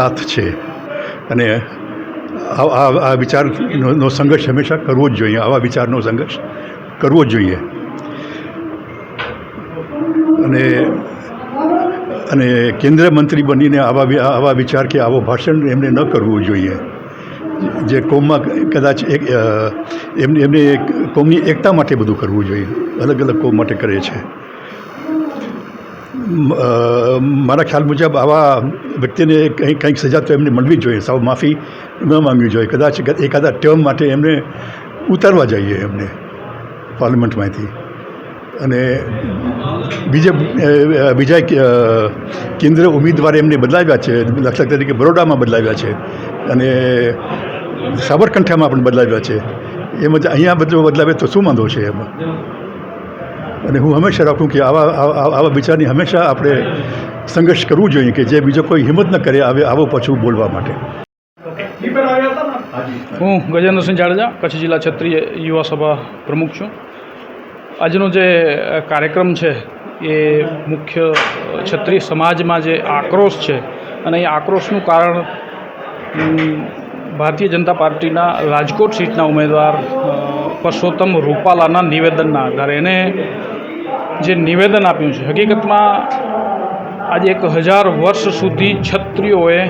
સાથ છે. અને આ આ- વિચારનો સંઘર્ષ હંમેશા કરવો જ જોઈએ, આવા વિચારનો સંઘર્ષ કરવો જ જોઈએ. અને અને કેન્દ્રીય મંત્રી બનીને આવા આવા વિચાર કે આવો ભાષણ એમને ન કરવું જોઈએ. જે કોમમાં કદાચ એક એમને એમને કોમની એકતા માટે બધું કરવું જોઈએ. અલગ અલગ કોમ માટે કરે છે. મારા ખ્યાલ મુજબ આવા વ્યક્તિને કંઈક કંઈક સજા તો એમને મળવી જોઈએ. સાવ માફી ન માંગવી જોઈએ. કદાચ એકાદા ટર્મ માટે એમને ઉતારવા જોઈએ એમને પાર્લામેન્ટમાંથી અને બીજે બીજા કેન્દ્ર ઉમેદવાર એમને બદલાવ્યા છે. દાખલા તરીકે બરોડામાં બદલાવ્યા છે. અને સાબરકાંઠામાં પણ બદલાવ્યા છે. એમ જ અહીંયા બધું બદલાવે તો શું વાંધો છે એમાં? અને હું હંમેશા રાખું કે આવા આવા આવા વિચારની હંમેશા આપણે સંઘર્ષ કરવું જોઈએ કે જે બીજો કોઈ હિંમત ન કરે આવે આવો પાછું બોલવા માટે. હું ગજેન્દ્રસિંહ જાડેજા કચ્છ જિલ્લા ક્ષત્રિય યુવા સભા પ્રમુખ છું. આજનો જે કાર્યક્રમ છે એ મુખ્ય ક્ષત્રિય સમાજમાં જે આક્રોશ છે અને એ આક્રોશનું કારણ ભારતીય જનતા પાર્ટીના રાજકોટ સીટના ઉમેદવાર પરસોત્તમ રૂપાલાના નિવેદનના આધારે. એને જે નિવેદન આપ્યું છે, હકીકતમાં આજે એક હજાર વર્ષ સુધી ક્ષત્રિયોએ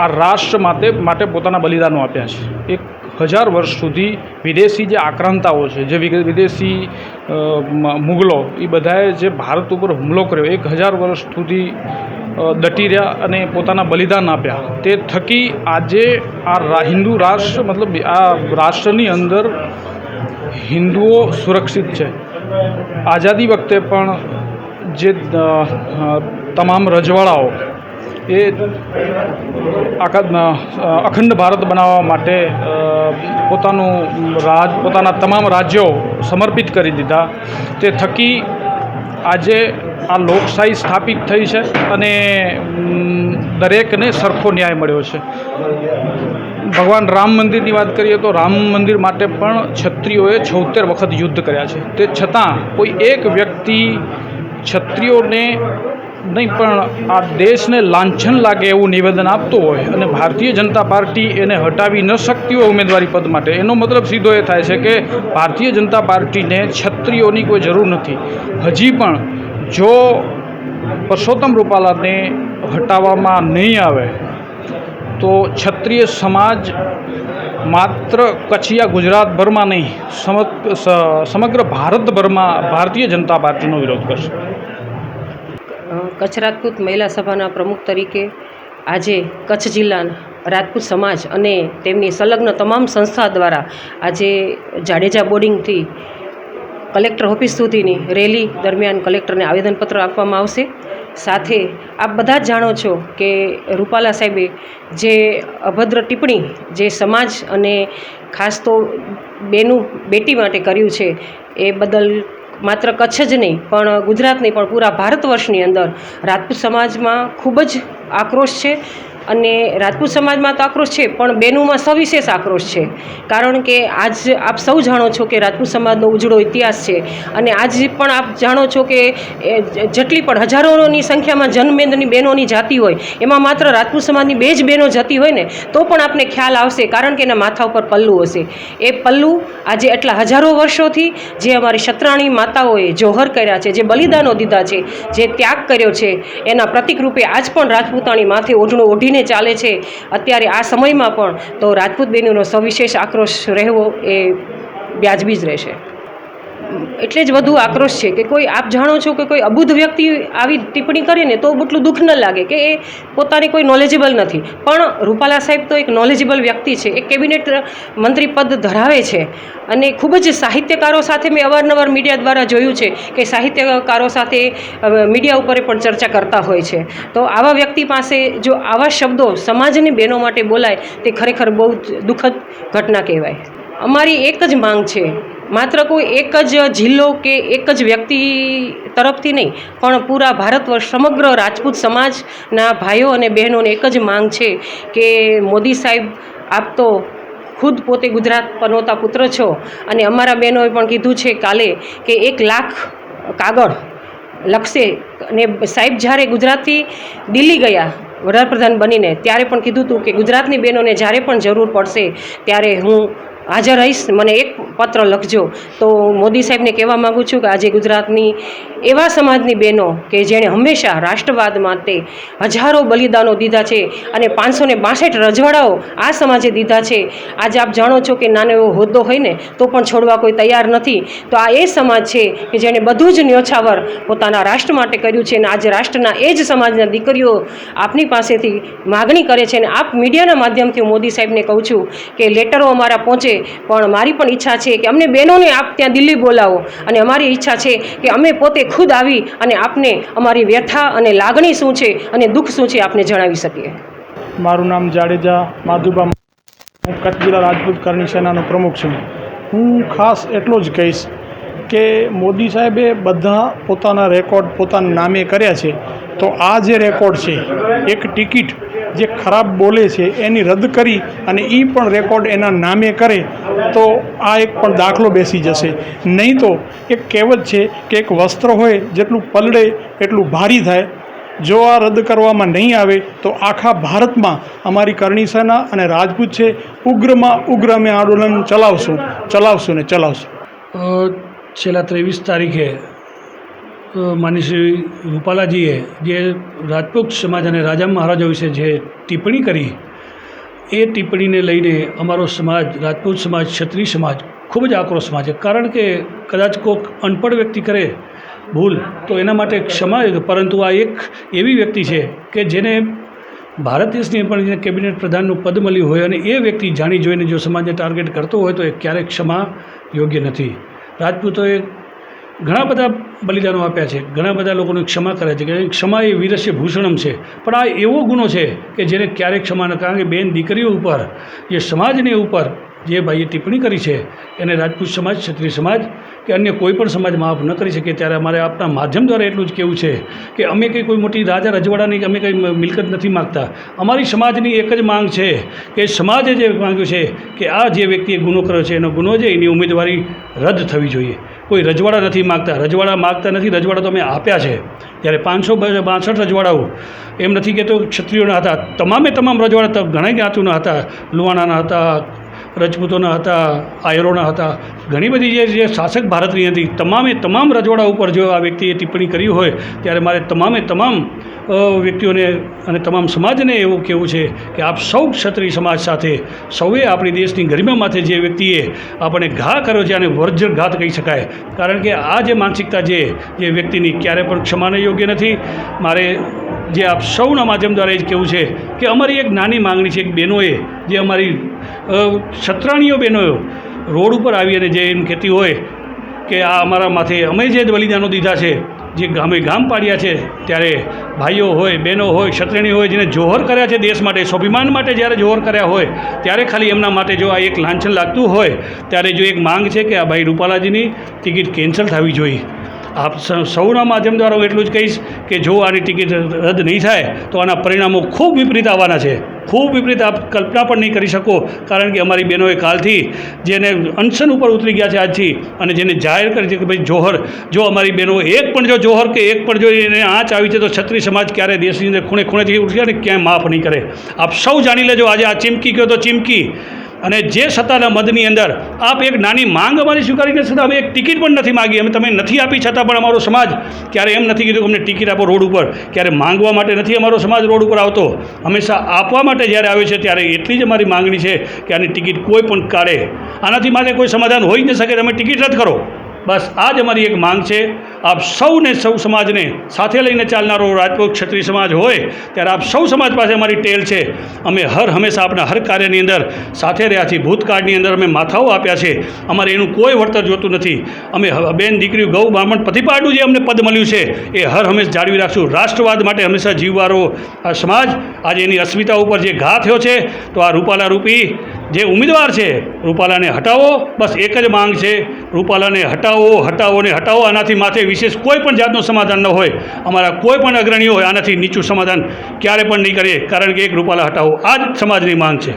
આ રાષ્ટ્ર માટે માટે પોતાના બલિદાનો આપ્યા છે. એક હજાર વર્ષ સુધી વિદેશી જે આક્રાંતાઓ છે, જે વિદેશી મુગલો, એ બધાએ જે ભારત ઉપર હુમલો કર્યો, એક હજાર વર્ષ સુધી દટી રહ્યા અને પોતાના બલિદાન આપ્યા. તે થકી આજે આ હિન્દુ રાષ્ટ્ર, મતલબ આ રાષ્ટ્રની અંદર હિન્દુઓ સુરક્ષિત છે. આઝાદી વખતે પણ જે તમામ રજવાડાઓ એ આખા અખંડ ભારત બનાવવા માટે પોતાનું રાજ, પોતાના તમામ રાજ્યો સમર્પિત કરી દીધા. તે થકી આજે આ લોકશાહી સ્થાપિત થઈ છે અને દરેકને સરખો ન્યાય મળ્યો છે. ભગવાન રામ મંદિરની વાત કરીએ તો રામ મંદિર માટે પણ ક્ષત્રિયોએ છોતેર વખત યુદ્ધ કર્યા છે. તે છતાં કોઈ એક વ્યક્તિ ક્ષત્રિયોને નહીં, પણ આ દેશને લાંછન લાગે એવું નિવેદન આપતું હોય અને ભારતીય જનતા પાર્ટી એને હટાવી ન શકતી હોય ઉમેદવારી પદ માટે, એનો મતલબ સીધો એ થાય છે કે ભારતીય જનતા પાર્ટીને ક્ષત્રિયોની કોઈ જરૂર નથી. હજી પણ જો પરસોત્તમ રૂપાલાને હટાવવામાં નહીં આવે તો ક્ષત્રિય સમાજ માત્ર કચ્છિયા ગુજરાતભરમાં નહીં, સમગ- સમગ્ર ભારતભરમાં ભારતીય જનતા પાર્ટીનો વિરોધ કરશે. કચ્છ રાજપૂત મહિલા સભાના પ્રમુખ તરીકે આજે કચ્છ જિલ્લાના રાજપૂત સમાજ અને તેમની સંલગ્ન તમામ સંસ્થા દ્વારા આજે જાડેજા બોર્ડિંગથી કલેક્ટર ઓફિસ સુધીની રેલી દરમિયાન કલેક્ટરને આવેદનપત્ર આપવામાં આવશે. સાથે આપ બધા જ જાણો છો કે રૂપાલા સાહેબે જે અભદ્ર ટિપ્પણી જે સમાજ અને ખાસ તો બેનું, બેટી માટે કર્યું છે, એ બદલ માત્ર કચ્છ જ નહીં, પણ ગુજરાત નહીં પણ પૂરા ભારત વર્ષની અંદર રાજપૂત સમાજમાં ખૂબ જ આક્રોશ છે. અને રાજપૂત સમાજમાં તો આક્રોશ છે, પણ બહેનોમાં સવિશેષ આક્રોશ છે. કારણ કે આજ આપ સૌ જાણો છો કે રાજપૂત સમાજનો ઉજળો ઇતિહાસ છે અને આજ પણ આપ જાણો છો કે જેટલી પણ હજારોની સંખ્યામાં જન્મેન્દ્રની બહેનોની જાતિ હોય, એમાં માત્ર રાજપૂત સમાજની બે જ બહેનો જતી હોય ને, તો પણ આપને ખ્યાલ આવશે કારણ કે એના માથા ઉપર પલ્લું હશે. એ પલ્લું આજે એટલા હજારો વર્ષોથી જે અમારી શત્રાણી માતાઓએ જોહર કર્યા છે, જે બલિદાનો દીધા છે, જે ત્યાગ કર્યો છે, એના પ્રતિકરૂપે આજ પણ રાજપૂતાણી માથે ઓઢણું ઓઢીને ચાલે છે. અત્યારે આ સમયમાં પણ તો રાજપૂત બહેનોનો સવિશેષ આક્રોશ રહેવો એ વ્યાજબી જ રહેશે. એટલે જ વધુ આક્રોશ છે કે કોઈ આપ જાણો છો કે કોઈ અબુધ વ્યક્તિ આવી ટિપ્પણી કરે ને તો એટલું દુઃખ ન લાગે કે એ પોતાની કોઈ નોલેજેબલ નથી. પણ રૂપાલા સાહેબ તો એક નોલેજેબલ વ્યક્તિ છે, એ કેબિનેટ મંત્રી પદ ધરાવે છે અને ખૂબ જ સાહિત્યકારો સાથે મેં અવારનવાર મીડિયા દ્વારા જોયું છે કે સાહિત્યકારો સાથે મીડિયા ઉપર પણ ચર્ચા કરતા હોય છે. તો આવા વ્યક્તિ પાસે જો આવા શબ્દો સમાજની બહેનો માટે બોલાય, તે ખરેખર બહુ જ દુઃખદ ઘટના કહેવાય. અમારી એક જ માંગ છે માત્ર કોઈ એક જ જિલ્લો કે એક જ વ્યક્તિ તરફથી નહીં, પણ પૂરા ભારત વર્ષ સમગ્ર રાજપૂત સમાજના ભાઈઓ અને બહેનોને એક જ માંગ છે કે મોદી સાહેબ, આપ તો ખુદ પોતે ગુજરાત પનોતા પુત્ર છો અને અમારા બહેનોએ પણ કીધું છે કાલે કે એક લાખ કાગળ લખશે અને સાહેબ જ્યારે ગુજરાતથી દિલ્હી ગયા વડાપ્રધાન બનીને, ત્યારે પણ કીધું હતું કે ગુજરાતની બહેનોને જ્યારે પણ જરૂર પડશે, ત્યારે હું હાજર રહીશ, મને એક પત્ર લખજો. તો મોદી સાહેબને કહેવા માગું છું કે આજે ગુજરાતની એવા સમાજની બહેનો કે જેણે હંમેશા રાષ્ટ્રવાદ માટે હજારો બલિદાનો દીધા છે અને પાંચસો ને બાસઠ રજવાડાઓ આ સમાજે દીધા છે. આજે આપ જાણો છો કે નાનો એવો હોદ્દો હોય ને, તો પણ છોડવા કોઈ તૈયાર નથી. તો આ એ સમાજ છે કે જેણે બધું જ ન્યોછાવર પોતાના રાષ્ટ્ર માટે કર્યું છે અને આજે રાષ્ટ્રના એ જ સમાજના દીકરીઓ આપની પાસેથી માગણી કરે છે અને આપ મીડિયાના માધ્યમથી મોદી સાહેબને કહું છું કે લેટરો અમારા પહોંચે પણ મારી પણ ઈચ્છા છે કે અમને બહેનોને આપ ત્યાં દિલ્હી બોલાવો. અને અમારી ઈચ્છા છે કે અમે પોતે ખુદ આવી અને આપને અમારી વ્યથા અને લાગણી શું છે અને દુઃખ શું છે આપને જણાવી શકીએ. મારું નામ જાડેજા માધુબા હું કચ્છ જિલ્લા રાજપૂત કરણી સેનાનો પ્રમુખ છું. હું ખાસ એટલો જ કહીશ કે મોદી સાહેબે બધા પોતાના રેકોર્ડ પોતાના નામે કર્યા છે. તો આ જે રેકોર્ડ છે, એક ટિકિટ જે ખરાબ બોલે છે, એની રદ કરી અને એ પણ રેકોર્ડ એના નામે કરે, તો આ એક પણ દાખલો બેસી જશે. નહીં તો એક કહેવત છે કે એક વસ્ત્ર હોય, જેટલું પલળે એટલું ભારી થાય. જો આ રદ કરવામાં નહીં આવે, તો આખા ભારતમાં અમારી કરણી સેના અને રાજપૂત છે, ઉગ્રમાં ઉગ્ર અમે આંદોલન ચલાવશું ચલાવશું ને ચલાવશું. છેલ્લા ત્રેવીસ તારીખે અ, શ્રી રૂપાલાજીએ જે રાજપૂત સમાજ અને રાજા મહારાજા વિશે જે ટિપ્પણી કરી એ ટિપ્પણીને લઈને અમારો સમાજ રાજપૂત સમાજ ક્ષત્રિય સમાજ ખૂબ જ આક્રોશમાં છે. કારણ કે કદાચ કોઈક અનપઢ વ્યક્તિ કરે ભૂલ તો એના માટે ક્ષમા પરંતુ આ એક એવી વ્યક્તિ છે કે જેને ભારત દેશની પણ જેને કેબિનેટ પ્રધાનનું પદ મળ્યું હોય અને એ વ્યક્તિ જાણી જોઈને જો સમાજને ટાર્ગેટ કરતો હોય તો એ ક્યારેક ક્ષમા યોગ્ય નથી. રાજપૂતોએ ઘણા બધા બલિદાનો આપ્યા છે. ઘણા બધા લોકોને ક્ષમા કરે છે. કે ક્ષમા એ વીરસ્ય ભૂષણમ છે. પણ આ એવો ગુનો છે કે જેને ક્યારેક ક્ષમા ન કારણ કે બેન દીકરીઓ ઉપર, જે સમાજની ઉપર જે ભાઈએ ટિપ્પણી કરી છે, એને રાજપૂત સમાજ, ક્ષત્રિય સમાજ કે અન્ય કોઈ પણ સમાજ માફ ન કરી શકે ત્યારે અમારે આપણા માધ્યમ દ્વારા એટલું જ કહેવું છે કે અમે કંઈ કોઈ મોટી રાજા રજવાડાની અમે કંઈ મિલકત નથી માગતા. અમારી સમાજની એક જ માંગ છે કે સમાજે જે માંગ્યું છે કે આ જે વ્યક્તિએ ગુનો કર્યો છે, એનો ગુનો છે એની ઉમેદવારી રદ થવી જોઈએ. કોઈ રજવાડા નથી માગતા. રજવાડા માગતા નથી, રજવાડા તો અમે આપ્યા છે. ત્યારે પાંચસો બાસઠ રજવાડાઓ, એમ નથી કહેતો ક્ષત્રિયોના હતા. તમામે તમામ રજવાડા ઘણા જ્ઞાતિઓના હતા. લુવાણાના હતા રજપૂતોના હતા, આયરોના હતા, ઘણી બધી જે જે શાસક ભારતની હતી, તમામે તમામ રજવાડા ઉપર જો આ વ્યક્તિએ ટિપ્પણી કરી હોય, ત્યારે મારે તમામે તમામ વ્યક્તિઓને અને તમામ સમાજને એવું કહેવું છે કે આપ સૌ ક્ષત્રિય સમાજ સાથે, સૌએ આપણી દેશની ગરિમા માથે જે વ્યક્તિએ આપણને ઘા કર્યો છે આને વર્જઘાત કહી શકાય. કારણ કે આ જે માનસિકતા છે, જે વ્યક્તિની ક્યારે પણ ક્ષમાને યોગ્ય નથી, મારે જે આપ સૌના માધ્યમ દ્વારા એ જ કહેવું છે કે અમારી એક નાની માંગણી છે એક બહેનોએ, જે અમારી સત્રાણીઓ બહેનોએ રોડ ઉપર આવી અને જે એમ કહેતી હોય કે આ અમારા માથે અમે જે બલિદાનો દીધા છે, જે ગામે ગામ પાડ્યા છે, ત્યારે ભાઈઓ હોય, બહેનો હોય ક્ષત્રિણી હોય, જેને જોહર કર્યા છે દેશ માટે, સ્વાભિમાન માટે જ્યારે જોહર કર્યા હોય, ત્યારે ખાલી એમના માટે જો આ એક લાંછન લાગતું હોય, ત્યારે જો એક માંગ છે કે આ ભાઈ રૂપાલાજીની ટિકિટ કેન્સલ થવી જોઈએ. આપ સૌના માધ્યમ દ્વારા હું એટલું જ કહીશ કે જો આની ટિકિટ રદ નહીં થાય, તો આના પરિણામો ખૂબ વિપરીત આવવાના છે. ખૂબ વિપરીત આપ કલ્પના પણ નહીં કરી શકો, કારણ કે અમારી બહેનોએ કાલથી જેને અનશન ઉપર ઉતરી ગયા છે આજથી, અને જેને જાહેર કરી છે કે ભાઈ જોહર, જો અમારી બહેનો એક પણ જો જોહર કે એક પણ જો એને આંચ આવી છે, તો છત્રી સમાજ ક્યારે દેશની અંદર ખૂણે ખૂણેથી ઉઠશે અને ક્યાંય માફ નહીં કરે. આપ સૌ જાણી લેજો, આજે આ ચીમકી કહો તો ચીમકી. અને જે સત્તાના મદની અંદર આપ એક નાની માંગ અમારી સ્વીકારીને છતાં અમે એક ટિકિટ પણ નથી માગી. અમે તમે નથી આપી છતાં પણ અમારો સમાજ ક્યારે એમ નથી કીધું કે અમને ટિકિટ આપો રોડ ઉપર. ક્યારે માંગવા માટે નથી અમારો સમાજ રોડ ઉપર આવતો. હંમેશા આપવા માટે જ્યારે આવે છે ત્યારે એટલી જ અમારી માંગણી છે કે આની ટિકિટ કોઈ પણ કાઢે. આનાથી માટે કોઈ સમાધાન હોઈ જ ન શકે. તમે ટિકિટ રદ કરો. બસ આ જ અમારી એક માંગ છે. આપ સૌને સૌ સમાજને સાથે લઈને ચાલનારો રાજપૂત ક્ષત્રિય સમાજ હોય, ત્યારે આપ સૌ સમાજ પાસે અમારી ટેલ છે. અમે હર હંમેશા આપણા હર કાર્યની અંદર સાથે રહ્યા છીએ. ભૂતકાળની અંદર અમે માથાઓ આપ્યા છે. અમારે એનું કોઈ વળતર જોતું નથી. અમે બેન દીકરીઓ, ગૌ, બ્રાહ્મણ, પતિપાડું જે અમને પદ મળ્યું છે, એ હર હંમેશ જાળવી રાખશું. રાષ્ટ્રવાદ માટે હંમેશા જીવવારો આ સમાજ, આજે એની અસ્મિતા ઉપર જે ઘા થયો છે, તો આ રૂપાલા રૂપી જે ઉમેદવાર છે, રૂપાલાને હટાવો. બસ એક જ માંગ છે. રૂપાલાને હટાવો હટાવો ને હટાવો. આનાથી માથે વિશેષ કોઈ પણ જાતનું સમાધાન ન હોય, અમારા કોઈ પણ અગ્રણીઓ હોય, આનાથી નીચું સમાધાન ક્યારે પણ નહીં કરીએ, કારણ કે એક રૂપાલા હટાવો. આ જ સમાજની માંગ છે.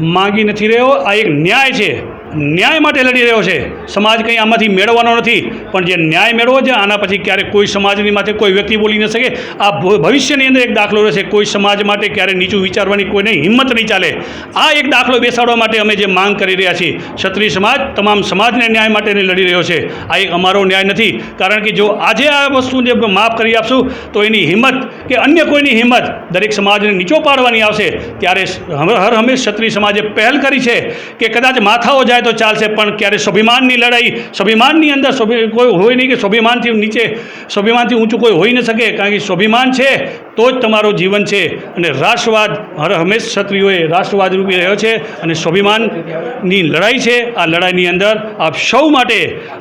માંગી નથી રહ્યો, આ એક ન્યાય છે. ન્યાય માટે લડી રહ્યો છે. સમાજ કંઈ આમાંથી મેળવવાનો નથી, પણ જે ન્યાય મેળવો છે, આના પછી ક્યારેક કોઈ સમાજની માથે કોઈ વ્યક્તિ બોલી ન શકે. આ ભવિષ્યની અંદર એક દાખલો રહેશે. કોઈ સમાજ માટે ક્યારે નીચું વિચારવાની કોઈને હિંમત નહીં ચાલે. આ એક દાખલો બેસાડવા માટે અમે જે માંગ કરી રહ્યા છીએ, ક્ષત્રિય સમાજ તમામ સમાજને ન્યાય માટે લડી રહ્યો છે. આ એક અમારો ન્યાય નથી, કારણ કે જો આજે આ વસ્તુને માફ કરી આપશું, તો એની હિંમત કે અન્ય કોઈની હિંમત દરેક સમાજને નીચો પાડવાની આવશે. ત્યારે હર હંમેશ ક્ષત્રિય સમાજે પહેલ કરી છે કે કદાચ માથાઓ જાય તો ચાલશે, પણ ક્યારે સ્વાભિમાનની લડાઈ? સ્વાભિમાનની અંદર કોઈ હોય નહીં કે સ્વાભિમાનથી નીચે, સ્વાભિમાનથી ઊંચું કોઈ હોઈ ન શકે, કારણ કે સ્વાભિમાન છે તો જ તમારું જીવન છે. અને રાષ્ટ્રવાદ હંમેશ ક્ષત્રિયોએ રાષ્ટ્રવાદ રૂપી રહ્યો છે અને સ્વાભિમાનની લડાઈ છે. આ લડાઈની અંદર આપ સૌ માટે,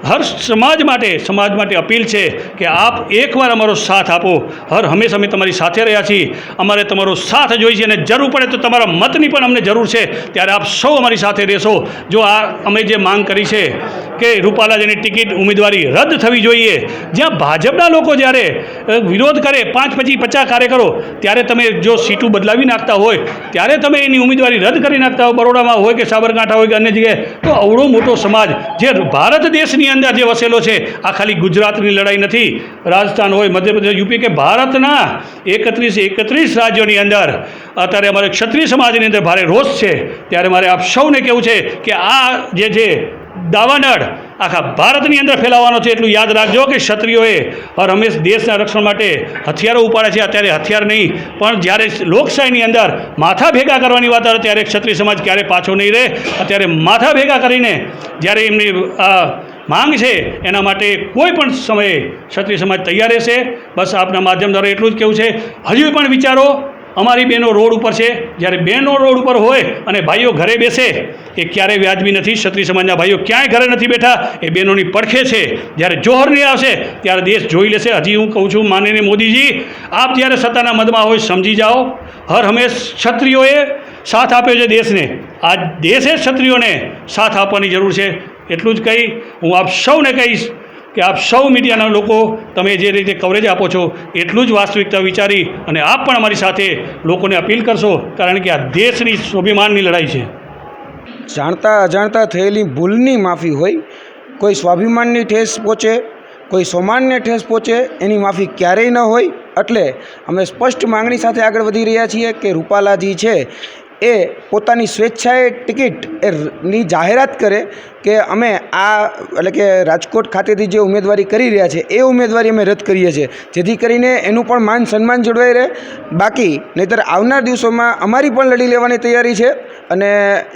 હર સમાજ માટે સમાજ માટે અપીલ છે કે આપ એકવાર અમારો સાથ આપો. હર હંમેશ અમે તમારી સાથે રહ્યા છીએ. અમારે તમારો સાથ જોઈએ છે અને જરૂર પડે તો તમારા મતની પણ અમને જરૂર છે. ત્યારે આપ સૌ અમારી સાથે રહેશો. જો આ અમે જે માંગ કરી છે કે રૂપાલાજીની ટિકિટ ઉમેદવારી રદ થવી જોઈએ, જ્યાં ભાજપના લોકો જ્યારે વિરોધ કરે, પાંચ પછી પચાસ કાર્યકરો ત્યારે તમે જો સીટું બદલાવી નાખતા હોય, ત્યારે તમે એની ઉમેદવારી રદ કરી નાખતા હોય બરોડામાં હોય કે સાબરકાંઠા હોય કે અન્ય જગ્યાએ, તો અવળો મોટો સમાજ, જે ભારત દેશની અંદર જે વસેલો છે, આ ખાલી ગુજરાતની લડાઈ નથી, રાજસ્થાન હોય, મધ્યપ્રદેશ, યુપી કે ભારતના એકત્રીસ એકત્રીસ રાજ્યોની અંદર, અત્યારે અમારે ક્ષત્રિય સમાજની અંદર ભારે રોષ છે, ત્યારે મારે આપ સૌને કહેવું છે કે આ જે છે દાવાનળ. આખા ભારતની અંદર ફેલાવવાનો છે એટલું યાદ રાખજો કે ક્ષત્રિયોએ હર હંમેશ દેશના રક્ષણ માટે હથિયારો ઉપાડે છે. અત્યારે હથિયાર નહીં, પણ જ્યારે લોકશાહીની અંદર માથા ભેગા કરવાની વાત આવે ત્યારે ક્ષત્રિય સમાજ ક્યારે પાછો નહીં રહે. અત્યારે માથા ભેગા કરીને જ્યારે એમની માંગ છે એના માટે કોઈ પણ સમયે ક્ષત્રિય સમાજ તૈયાર રહેશે. બસ આપના માધ્યમ દ્વારા એટલું જ કહેવું છે. હજુ પણ વિચારો અમારી બહેનો રોડ ઉપર છે. જ્યારે બહેનો રોડ ઉપર હોય અને ભાઈઓ ઘરે બેસે, એ ક્યારેય વ્યાજબી નથી. ક્ષત્રિય સમાજના ભાઈઓ ક્યાંય ઘરે નથી બેઠા. એ બહેનોની પડખે છે. જ્યારે જોહરની આવશે, ત્યારે દેશ જોઈ લેશે. હજી હું કહું છું, માનીને મોદીજી, આપ જ્યારે સત્તાના મદમાં હોય, સમજી જાઓ. હર હંમેશ ક્ષત્રિયોએ સાથ આપ્યો છે દેશને. આ દેશે ક્ષત્રિયોને સાથ આપવાની જરૂર છે. એટલું જ કહી, હું આપ સૌને કહીશ કે આપ સૌ મીડિયાના લોકો તમે જે રીતે કવરેજ આપો છો, એટલું જ વાસ્તવિકતા વિચારી અને આપ પણ અમારી સાથે લોકોને અપીલ કરશો, કારણ કે આ દેશની સ્વાભિમાનની લડાઈ છે. જાણતા અજાણતા થયેલી ભૂલની માફી હોય, કોઈ સ્વાભિમાનની ઠેસ પહોંચે, કોઈ સોમાનને ઠેસ પહોંચે, એની માફી ક્યારેય ન હોય, એટલે અમે સ્પષ્ટ માંગણી સાથે આગળ વધી રહ્યા છીએ કે રૂપાલાજી છે એ પોતાની સ્વેચ્છાએ ટિકિટ એ ની જાહેરાત કરે કે અમે આ, એટલે કે રાજકોટ ખાતેથી જે ઉમેદવારી કરી રહ્યા છે, એ ઉમેદવારી અમે રદ કરીએ છીએ. જેથી કરીને એનું પણ માન સન્માન જળવાઈ રહે. બાકી, નહીંતર આવનાર દિવસોમાં અમારી પણ લડી લેવાની તૈયારી છે. અને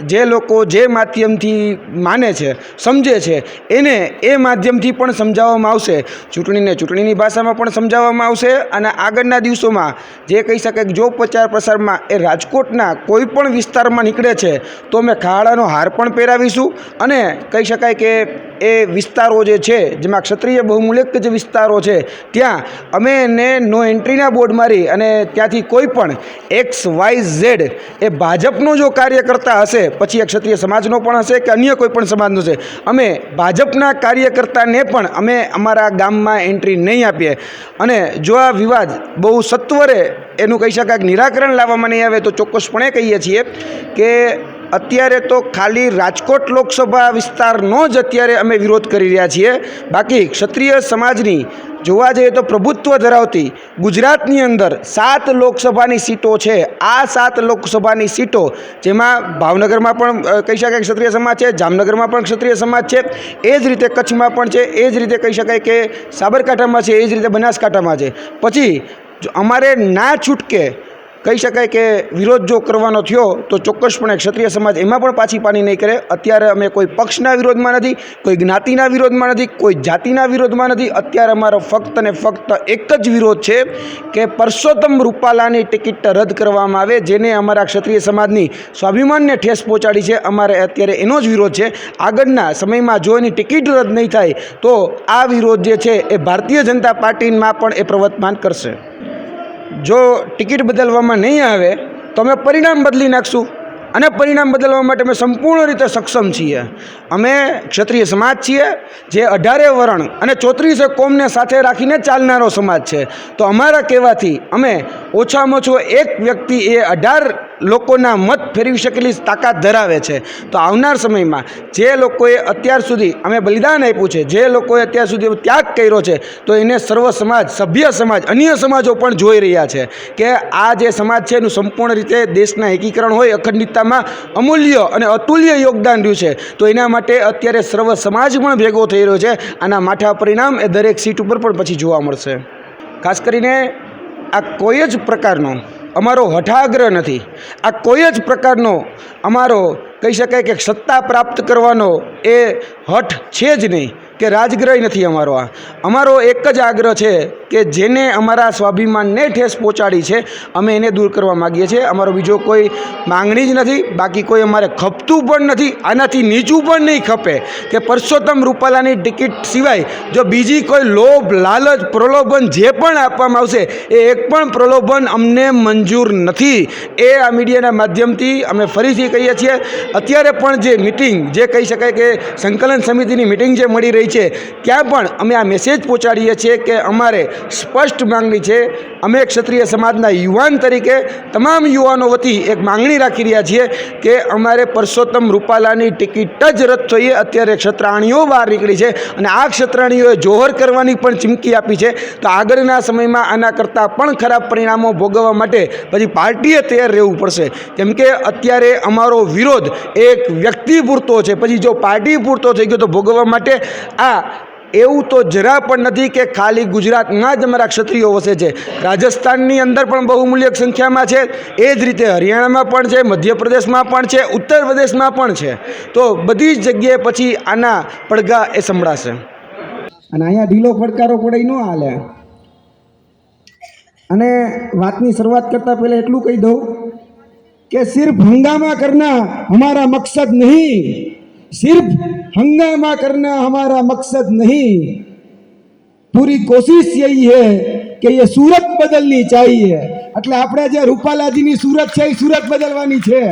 જે લોકો જે માધ્યમથી માને છે, સમજે છે, એને એ માધ્યમથી પણ સમજાવવામાં આવશે. ચૂંટણીને ચૂંટણીની ભાષામાં પણ સમજાવવામાં આવશે અને આગળના દિવસોમાં જે કહી શકાય કે જો પ્રચાર પ્રસારમાં એ રાજકોટના કોઈ પણ વિસ્તારમાં નીકળે છે, તો અમે ખાડાનો હાર પણ પહેરાવીશું અને કહી શકાય કે એ વિસ્તારો જે છે, જેમાં ક્ષત્રિય બહુમૂલ્યક જે વિસ્તારો છે, ત્યાં અમે એને નો એન્ટ્રીના બોર્ડ મારી અને ત્યાંથી કોઈ પણ એક્સ વાય ઝેડ એ ભાજપનો જો કાર્યકર્તા હશે, પછી એ ક્ષત્રિય સમાજનો પણ હશે કે અન્ય કોઈ પણ સમાજનો છે? અમે ભાજપના કાર્યકર્તાને પણ અમે અમારા ગામમાં એન્ટ્રી નહીં આપીએ. અને જો આ વિવાદ બહુ સત્વરે એનું કહી શકાય નિરાકરણ લાવવામાં નહીં આવે તો ચોક્કસપણે કહીએ છીએ કે અત્યારે તો ખાલી રાજકોટ લોકસભા વિસ્તારનો જ અત્યારે અમે વિરોધ કરી રહ્યા છીએ. બાકી ક્ષત્રિય સમાજની જોવા જઈએ તો પ્રભુત્વ ધરાવતી ગુજરાતની અંદર સાત લોકસભાની સીટો છે. આ સાત લોકસભાની સીટો જેમાં ભાવનગરમાં પણ કહી શકાય ક્ષત્રિય સમાજ છે, જામનગરમાં પણ ક્ષત્રિય સમાજ છે. એ જ રીતે કચ્છમાં પણ છે, એ જ રીતે કહી શકાય કે સાબરકાંઠામાં છે, એ જ રીતે બનાસકાંઠામાં છે. પછી અમારે ના છૂટકે કહી શકાય કે વિરોધ જો કરવાનો થયો તો ચોક્કસપણે ક્ષત્રિય સમાજ એમાં પણ પાછી પાની નહીં કરે. અત્યારે અમે કોઈ પક્ષના વિરોધમાં નથી, કોઈ જ્ઞાતિના વિરોધમાં નથી, કોઈ જાતિના વિરોધમાં નથી. અત્યારે અમારો ફક્ત ને ફક્ત એક જ વિરોધ છે કે પરસોત્તમ રૂપાલાની ટિકિટ રદ કરવામાં આવે, જેને અમારા ક્ષત્રિય સમાજની સ્વાભિમાનને ઠેસ પહોંચાડી છે. અમારે અત્યારે એનો જ વિરોધ છે. આગળના સમયમાં જો એની ટિકિટ રદ નહીં થાય, તો આ વિરોધ જે છે એ ભારતીય જનતા પાર્ટીમાં પણ એ પ્રવર્તમાન કરશે. જો ટિકિટ બદલવામાં નહીં આવે, તો અમે પરિણામ બદલી નાખશું. અને પરિણામ બદલવા માટે અમે સંપૂર્ણ રીતે સક્ષમ છીએ. અમે ક્ષત્રિય સમાજ છીએ, જે અઢારે વરણ અને ચોત્રીસે કોમને સાથે રાખીને ચાલનારો સમાજ છે. તો અમારા કહેવાથી અમે ઓછામાં ઓછો એક વ્યક્તિ એ અઢાર લોકોના મત ફેરવી શકેલી તાકાત ધરાવે છે. તો આવનાર સમયમાં જે લોકોએ અત્યાર સુધી અમે બલિદાન આપ્યું છે, જે લોકોએ અત્યાર સુધી ત્યાગ કર્યો છે, તો એને સર્વ સમાજ, સભ્ય સમાજ, અન્ય સમાજો પણ જોઈ રહ્યા છે કે આ જે સમાજ છે એનું સંપૂર્ણ રીતે દેશના એકીકરણ હોય, અખંડિતતામાં અમૂલ્ય અને અતુલ્ય યોગદાન રહ્યું છે. તો એના માટે અત્યારે સર્વ સમાજ પણ ભેગો થઈ રહ્યો છે. આના માઠા પરિણામ એ દરેક સીટ ઉપર પણ પછી જોવા મળશે. ખાસ કરીને આ કોઈ જ પ્રકારનો અમારો હઠાગ્રહ નથી. આ કોઈ જ પ્રકારનો અમારો કહી શકાય કે સત્તા પ્રાપ્ત કરવાનો એ હઠ છે જ નહીં. કે રાજગ્રહ નથી અમારો આ. અમારો એક જ આગ્રહ છે કે જેને અમારા સ્વાભિમાનને ઠેસ પહોંચાડી છે, અમે એને દૂર કરવા માગીએ છીએ. અમારો બીજો કોઈ માંગણી જ નથી, બાકી કોઈ અમારે ખપતું પણ નથી, આનાથી નીચું પણ નહીં ખપે કે પરસોત્તમ રૂપાલાની ટિકિટ સિવાય જો બીજી કોઈ લોભ, લાલચ, પ્રલોભન જે પણ આપવામાં આવશે, એ એક પણ પ્રલોભન અમને મંજૂર નથી. એ આ મીડિયાના માધ્યમથી અમે ફરીથી કહીએ છીએ. અત્યારે પણ જે મિટિંગ જે કહી શકાય કે સંકલન સમિતિની મિટિંગ જે મળી રહી છે. ત્યાં પણ અમે આ મેસેજ પહોંચાડીએ છીએ કે અમારે સ્પષ્ટ માંગણી છે. અમે ક્ષત્રિય સમાજના યુવાન તરીકે તમામ યુવાનો વતી એક માંગણી રાખી રહ્યા છીએ કે અમારે પરસોત્તમ રૂપાલાની ટિકિટ જ રદ જોઈએ અત્યારે ક્ષત્રાણીઓ બહાર નીકળી છે અને આ ક્ષત્રાણીઓએ જોહર કરવાની પણ ચીમકી આપી છે. તો આગળના સમયમાં આના કરતાં પણ ખરાબ પરિણામો ભોગવવા માટે પછી પાર્ટીએ તૈયાર રહેવું પડશે. કેમ કે અત્યારે અમારો વિરોધ એક વ્યક્તિ પૂરતો છે. પછી જો પાર્ટી પૂરતો થઈ ગયો તો ભોગવવા માટે આ એવું તો જરા પણ નથી કે ખાલી ગુજરાતના જ અમારા ક્ષત્રિયો વસે છે. રાજસ્થાનની અંદર પણ બહુમૂલ્યક સંખ્યામાં છે. એ જ રીતે હરિયાણામાં પણ છે, મધ્યપ્રદેશમાં પણ છે ઉત્તર પ્રદેશમાં પણ છે. તો બધી જ જગ્યાએ પછી આના પડઘા એ સંભળાશે. અને અહીંયા ઢીલો પડકારો પડે ન હાલે. અને વાતની શરૂઆત કરતાં પહેલાં એટલું કહી દઉં કે સિર્ફ હંગામા કરના અમારા મકસદ નહીં. सिर्फ हंगामा करना हमारा मकसद नहीं પૂરી કોશિશ यही है કે ये सूरत बदलनी चाहिए એટલે આપણે જે રૂપાલાજીની સુરત છે એ સુરત બદલવાની છે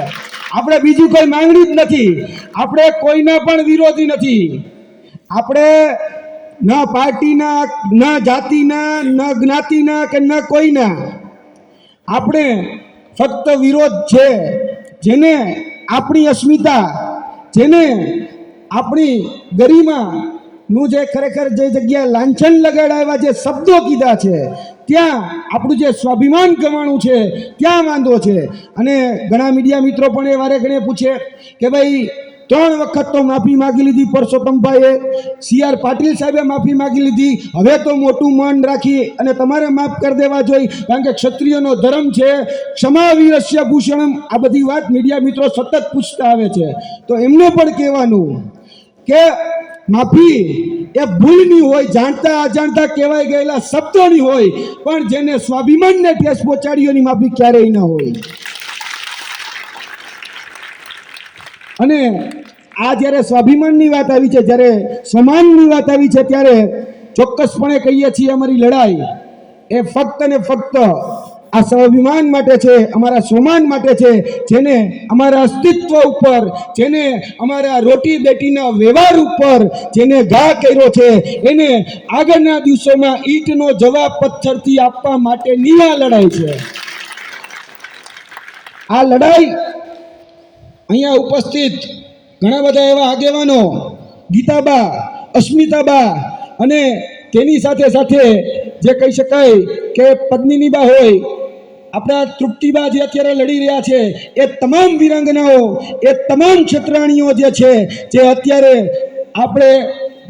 આપણે બીજી કોઈ માંગણી જ નથી આપણે કોઈના પણ વિરોધી નથી આપણે ન પાર્ટીના ન જાતિના ન જ્ઞાતિના કે ન કોઈના આપણે ફક્ત વિરોધ છે જેને આપણી અસ્મિતા જેને આપણી ગરિમાનું જે ખરેખર જે જગ્યાએ લાંછન લગાડાવ્યા જે શબ્દો કીધા છે, ત્યાં આપણું જે સ્વાભિમાન ગવાણું છે, ત્યાં વાંધો છે. અને ઘણા મીડિયા મિત્રો પણ એ વારે ઘણે પૂછે કે ભાઈ ત્રણ વખત તો માફી માગી લીધી પરસોત્તમભાઈએ. સી આર પાટીલ સાહેબે માફી માગી લીધી. હવે તો મોટું મન રાખી અને તમારે માફ કરી દેવા જોઈએ, કારણ કે ક્ષત્રિયનો ધર્મ છે. ક્ષમા વીરસ્ય ભૂષણમ. આ બધી વાત મીડિયા મિત્રો સતત પૂછતા આવે છે. તો એમને પણ કહેવાનું કે માફી એ ભૂલની હોય, જાણતા અજાણતા કહેવાય ગયેલા શબ્દોની હોય, પણ જેને સ્વાભિમાનને ઠેસ પહોંચાડીઓની માફી ક્યારેય ન હોય. અને આ જ્યારે સ્વાભિમાનની વાત આવી છે, જ્યારે સમાનની વાત આવી છે, ત્યારે ચોક્કસપણે કહીએ છીએ અમારી લડાઈ એ ફક્ત ને ફક્ત આ સ્વાભિમાન માટે છે, અમારા સ્વમાન માટે છે, જેને અમારા અસ્તિત્વ ઉપર, જેને અમારા રોટી બેટીના વ્યવહાર ઉપર જેને ઘા કર્યો છે, એને આગળના દિવસોમાં ઈંટનો જવાબ પથ્થરથી આપવા માટેની આ લડાઈ છે. આ લડાઈ અહીંયા ઉપસ્થિત ઘણા બધા એવા આગેવાનો, ગીતાબા, અસ્મિતાબા અને તેની સાથે સાથે જે કહી શકાય કે પદ્મિનીબા હોય, આપણા તૃપ્તિબા જે અત્યારે લડી રહ્યા છે, એ તમામ વિરંગનાઓ, એ તમામ ક્ષેત્રાણીઓ જે છે, જે અત્યારે આપણે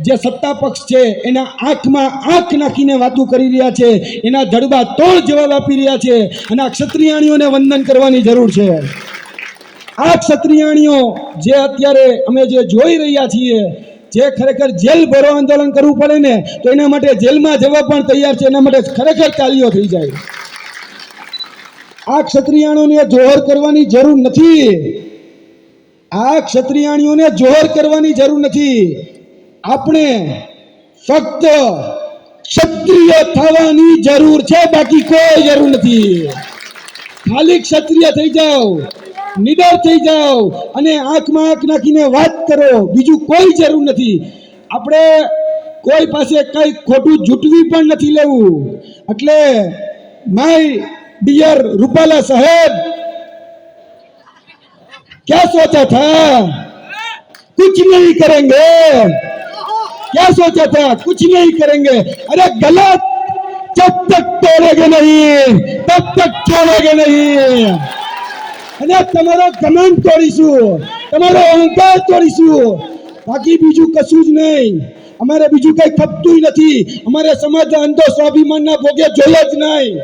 જે સત્તા પક્ષ છે, એના આંખમાં આંખ નાખીને વાતો કરી રહ્યા છે, એના જડબા તોડ જવાબ આપી રહ્યા છે, અને આ ક્ષત્રિયાણીઓને વંદન કરવાની જરૂર છે. આ ક્ષત્રિયાણીઓ જે અત્યારે અમે જે જોઈ રહ્યા છીએ, જે ખરેખર જેલ ભરો આંદોલન કરવું પડે ને, તો એના માટે જેલમાં જવા પણ તૈયાર છે, એના માટે ખરેખર તાલીઓ થઈ જાય. આ ક્ષત્રિયાણીઓને જોહર કરવાની જરૂર નથી. આ ક્ષત્રિયાણીઓને જોહર કરવાની જરૂર નથી. આપણે ફક્ત ક્ષત્રિય થવાની જરૂર છે, બાકી કોઈ જરૂર નથી. ખાલી ક્ષત્રિય થઈ જાઓ. નિડર થઈ જાઓ અને આંખમાં આંખ નાખીને વાત કરો બીજું કોઈ જરૂર નથી આપણે કોઈ પાસે કંઈ ખોટું જૂટવી પણ નથી લેવું એટલે માય ડિયર રૂપાલા સાહેબ क्या सोचा था कुछ नहीं करेंगे क्या सोचा था कुछ नहीं करेंगे अरे गलत जब तक तोड़ेंगे नहीं तब तक छोड़ेंगे नहीं અને તમારો ઘમંડ તોડીશું. તમારો અહંકાર તોડીશું. બાકી બીજું કશું જ નહીં. અમારે બીજું કઈ ખપતું નથી. અમારે સમાજના અંધો સ્વાભિમાનના ભોગે જોઈએ જ નહીં.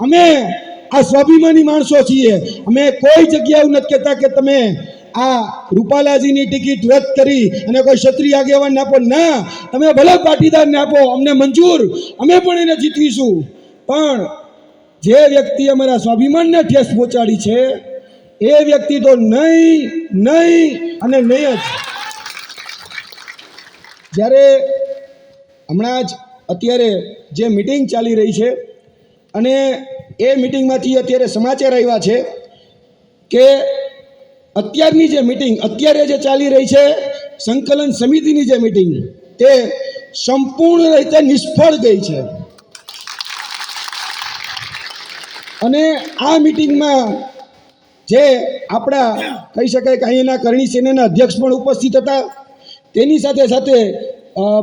અમે આ સ્વાભિમાની માણસો છીએ. અમે કોઈ જગ્યા નથી કહેતા કે તમે આ રૂપાલાજીની ટિકિટ રદ કરી અને કોઈ ક્ષત્રિય આગેવાનને આપો. ના, તમે ભલે પાટીદારને આપો, અમને મંજૂર. અમે પણ એને જીતવીશું. પણ જે વ્યક્તિ અમારા સ્વાભિમાનને ઠેસ પહોંચાડી છે, એ વ્યક્તિ તો નહીં નહીં અને નહીં જ. જ્યારે હમણાં જ અત્યારે જે મિટિંગ ચાલી રહી છે અને એ મિટિંગમાંથી અત્યારે સમાચાર આવ્યા છે કે અત્યારની જે મિટિંગ અત્યારે જે ચાલી રહી છે, સંકલન સમિતિની જે મિટિંગ તે સંપૂર્ણ રીતે નિષ્ફળ ગઈ છે. અને આ મિટિંગમાં જે આપણા, કહી શકાય કે અહીંના કરણી સેનાના અધ્યક્ષ પણ ઉપસ્થિત હતા. તેની સાથે સાથે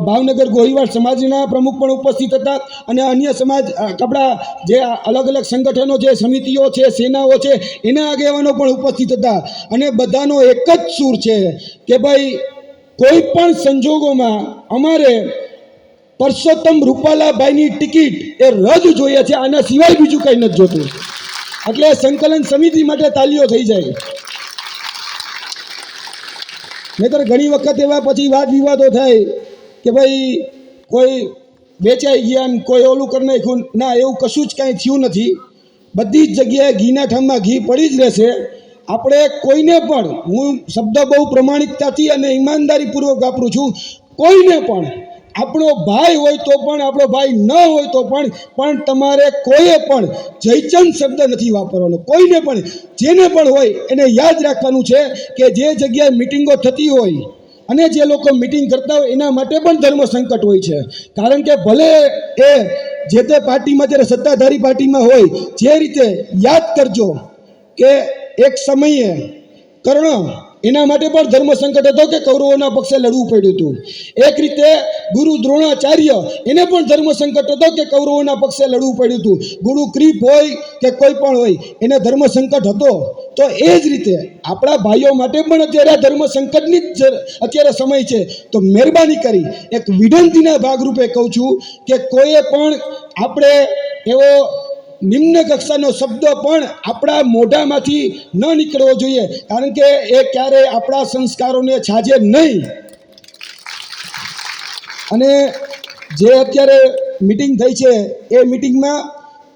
ભાવનગર ગોહીવાડ સમાજના પ્રમુખ પણ ઉપસ્થિત હતા અને અન્ય સમાજ આપણા જે અલગ અલગ સંગઠનો છે સમિતિઓ છે, સેનાઓ છે, એના આગેવાનો પણ ઉપસ્થિત હતા. અને બધાનો એક જ સૂર છે કે ભાઈ, કોઈ પણ સંજોગોમાં અમારે પરસોત્તમ રૂપાલાભાઈની ટિકિટ એ રદ જોઈએ છે. આના સિવાય બીજું કંઈ નથી જોતું. એટલે સંકલન સમિતિ માટે તાલીઓ થઈ જાય. નહીતર ઘણી વખત એવા પછી વાદ વિવાદો થાય કે ભાઈ કોઈ વેચાઈ ગયા ને કોઈ ઓલું કરી નાખ્યું. ના, એવું કશું જ કાંઈ થયું નથી. બધી જ જગ્યાએ ઘીના ઠામમાં ઘી પડી જ રહેશે. આપણે કોઈને પણ, હું શબ્દ બહુ પ્રમાણિકતાથી અને ઈમાનદારીપૂર્વક વાપરું છું, કોઈને પણ આપણો ભાઈ હોય તો પણ, આપણો ભાઈ ન હોય તો પણ પણ તમારે કોઈએ પણ જયચંદ શબ્દ નથી વાપરવાનો. કોઈને પણ, જેને પણ હોય, એને યાદ રાખવાનું છે કે જે જગ્યાએ મિટિંગો થતી હોય અને જે લોકો મિટિંગ કરતા હોય, એના માટે પણ ધર્મ સંકટ હોય છે. કારણ કે ભલે એ જે તે પાર્ટીમાં, જ્યારે સત્તાધારી પાર્ટીમાં હોય, જે રીતે યાદ કરજો કે એક સમયે કર્ણ એના માટે પણ ધર્મ સંકટ હતો કે કૌરવોના પક્ષે લડવું પડ્યું હતું. એક રીતે ગુરુ દ્રોણાચાર્ય, એને પણ ધર્મ સંકટ હતો કે કૌરવોના પક્ષે લડવું પડ્યું હતું. ગુરુ ક્રીપ હોય કે કોઈ પણ હોય, એને ધર્મ સંકટ હતો. તો એ જ રીતે આપણા ભાઈઓ માટે પણ અત્યારે ધર્મ સંકટની જ અત્યારે સમય છે. તો મહેરબાની કરી એક વિનંતીના ભાગરૂપે કહું છું કે કોઈએ પણ આપણે એવો નિમ્ન કક્ષાનો શબ્દ પણ આપણા મોઢામાંથી ન નીકળવો જોઈએ, કારણ કે એ ક્યારેય આપણા સંસ્કારોને છાજે નહીં. અને જે અત્યારે મિટિંગ થઈ છે, એ મિટિંગમાં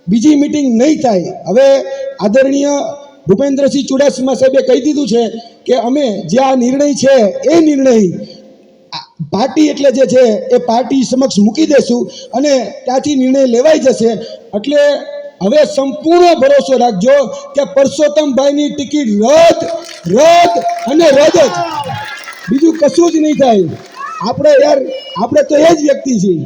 બીજી મિટિંગ નહીં થાય. હવે આદરણીય ભૂપેન્દ્રસિંહ ચુડાસમા સાહેબે કહી દીધું છે કે અમે જે આ નિર્ણય છે, એ નિર્ણય પાર્ટી એટલે જે છે, એ પાર્ટી સમક્ષ મૂકી દેશું અને ત્યાંથી નિર્ણય લેવાઈ જશે. એટલે હવે સંપૂર્ણ ભરોસો રાખજો કે પરસોત્તમભાઈની ટિકિટ રદ રદ અને રદ જ. બીજું કશું જ નહીં થાય. આપણે યાર, આપણે તો એ જ વ્યક્તિ છીએ.